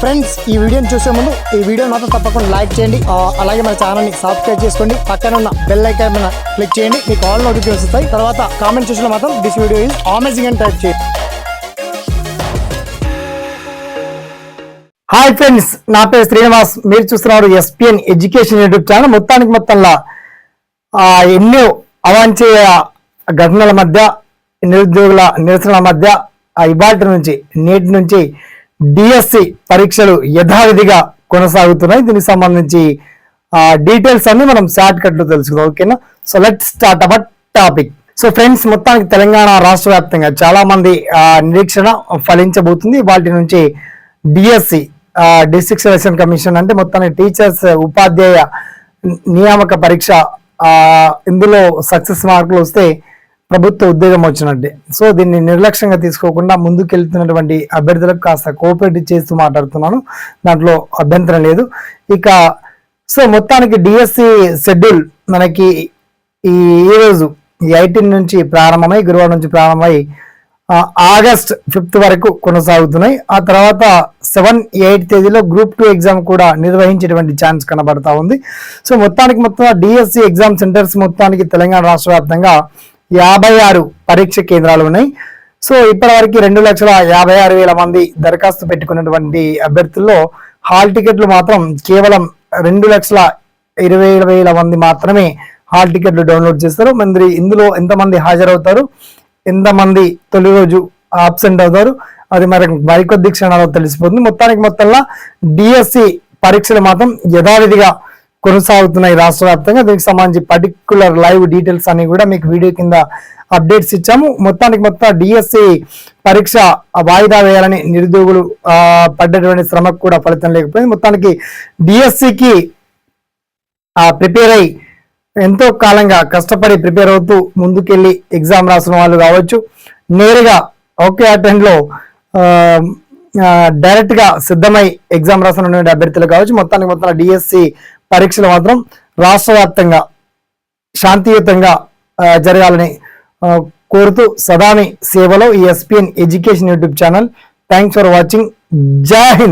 Friends ఈ వీడియోని చూసే ముందు ఈ వీడియో మాత్రం తప్పకుండా లైక్ చేయండి. అలాగే మన ఛానల్ని సబ్స్క్రైబ్ చేసుకోండి. పక్కన ఉన్న బెల్ ఐకాన్ మీద క్లిక్ చేయండి. మీకు ఆల్ నోటిఫికేషన్ వస్తాయి. తర్వాత కామెంట్ చూసిన మాత్రం దిస్ వీడియో ఈజ్ అమేజింగ్ అని టైప్ చేయండి. హాయ్ ఫ్రెండ్స్ నా పేరు శ్రీనివాస్. మీరు చూస్తున్నారు ఎస్పిఎన్ ఎడ్యుకేషన్ యూట్యూబ్ ఛానల్ మొత్తానికి మొత్తంలో ఆ, ఎన్నో అవాంఛీయ ఘటనల మధ్య నిరుద్యోగుల నిరసనల మధ్య ఆ ఇవాటి నుంచి నేటి నుంచి డిఎస్సి పరీక్షలు యథావిధిగా కొనసాగుతున్నాయి. దీనికి సంబంధించి డీటెయిల్స్ అన్ని మనం షార్ట్ కట్లో తెలుసుకుందాం. ఓకేనా? So let start our topic so friends మొత్తానికి తెలంగాణ రాష్ట్ర వ్యాప్తంగా చాలా మంది నిరీక్షణ ఫలించబోతుంది. వాటి నుంచి డిఎస్సి డిస్ట్రిక్ట్ సెలక్షన్ కమిషన్ అంటే మొత్తానికి టీచర్స్ ఉపాధ్యాయ నియామక పరీక్ష ఇందులో సక్సెస్ మార్కులు వస్తే ప్రభుత్వ ఉద్యోగం వచ్చినట్టే. సో దీన్ని నిర్లక్ష్యంగా తీసుకోకుండా ముందుకెళ్తున్నటువంటి అభ్యర్థులకు కాస్త కోఆపరేట్ చేస్తూ మాట్లాడుతున్నాను. దాంట్లో అభ్యంతరం లేదు. ఇక సో మొత్తానికి డిఎస్సి షెడ్యూల్ మనకి ఈ ఈరోజు రోజు ఈ ఎయిటీన్ నుంచి ప్రారంభమై గురువారం నుంచి ప్రారంభమై ఆగస్ట్ ఫిఫ్త్ వరకు కొనసాగుతున్నాయి. ఆ తర్వాత సెవెన్ ఎయిట్ తేదీలో గ్రూప్ టూ ఎగ్జామ్ కూడా నిర్వహించేటువంటి ఛాన్స్ కనబడతా ఉంది. సో మొత్తానికి మొత్తం డిఎస్సి ఎగ్జామ్ సెంటర్స్ మొత్తానికి తెలంగాణ రాష్ట్ర వ్యాప్తంగా యాభై ఆరు పరీక్ష కేంద్రాలు ఉన్నాయి. సో ఇప్పటివరకు రెండు లక్షల యాభై ఆరు వేల మంది దరఖాస్తు పెట్టుకున్నటువంటి అభ్యర్థుల్లో హాల్ టికెట్లు మాత్రం కేవలం రెండు లక్షల ఇరవై వేల మంది మాత్రమే హాల్ టికెట్లు డౌన్లోడ్ చేస్తారు. మరి ఇందులో ఎంతమంది హాజరవుతారు? ఎంతమంది తొలి రోజు ఆబ్సెంట్ అవుతారు? అది మరి మరికొద్ది క్షణాల్లో తెలిసిపోతుంది. మొత్తానికి మొత్తంలో డిఎస్సి పరీక్షలు మాత్రం యథావిధిగా కొనసాగుతున్నాయి రాష్ట్ర వ్యాప్తంగా దీనికి సంబంధించి పర్టికులర్ లైవ్ డీటెయిల్స్ అన్ని కూడా మీకు వీడియో కింద అప్డేట్స్ ఇచ్చాము. మొత్తానికి మొత్తం డిఎస్సి పరీక్ష వాయిదా వేయాలని నిరుద్యోగులు పడ్డటువంటి శ్రమకు కూడా ఫలితం లేకపోయింది. మొత్తానికి డిఎస్సికి ప్రిపేర్ అయి ఎంతో కాలంగా కష్టపడి ప్రిపేర్ అవుతూ ముందుకెళ్ళి ఎగ్జామ్ రాసిన వాళ్ళు కావచ్చు. నేరుగా ఓకే అటెండ్లో డైరెక్ట్గా సిద్ధమై ఎగ్జామ్ రాసిన అభ్యర్థులు కావచ్చు. మొత్తానికి మొత్తం డిఎస్సి పరీక్షలు మాత్రం రాష్ట్ర వ్యాప్తంగా శాంతియుతంగా జరగాలని కోరుతూ సదాని సేవలో ఈ SPN education YouTube channel. Thanks for watching జై హింద్.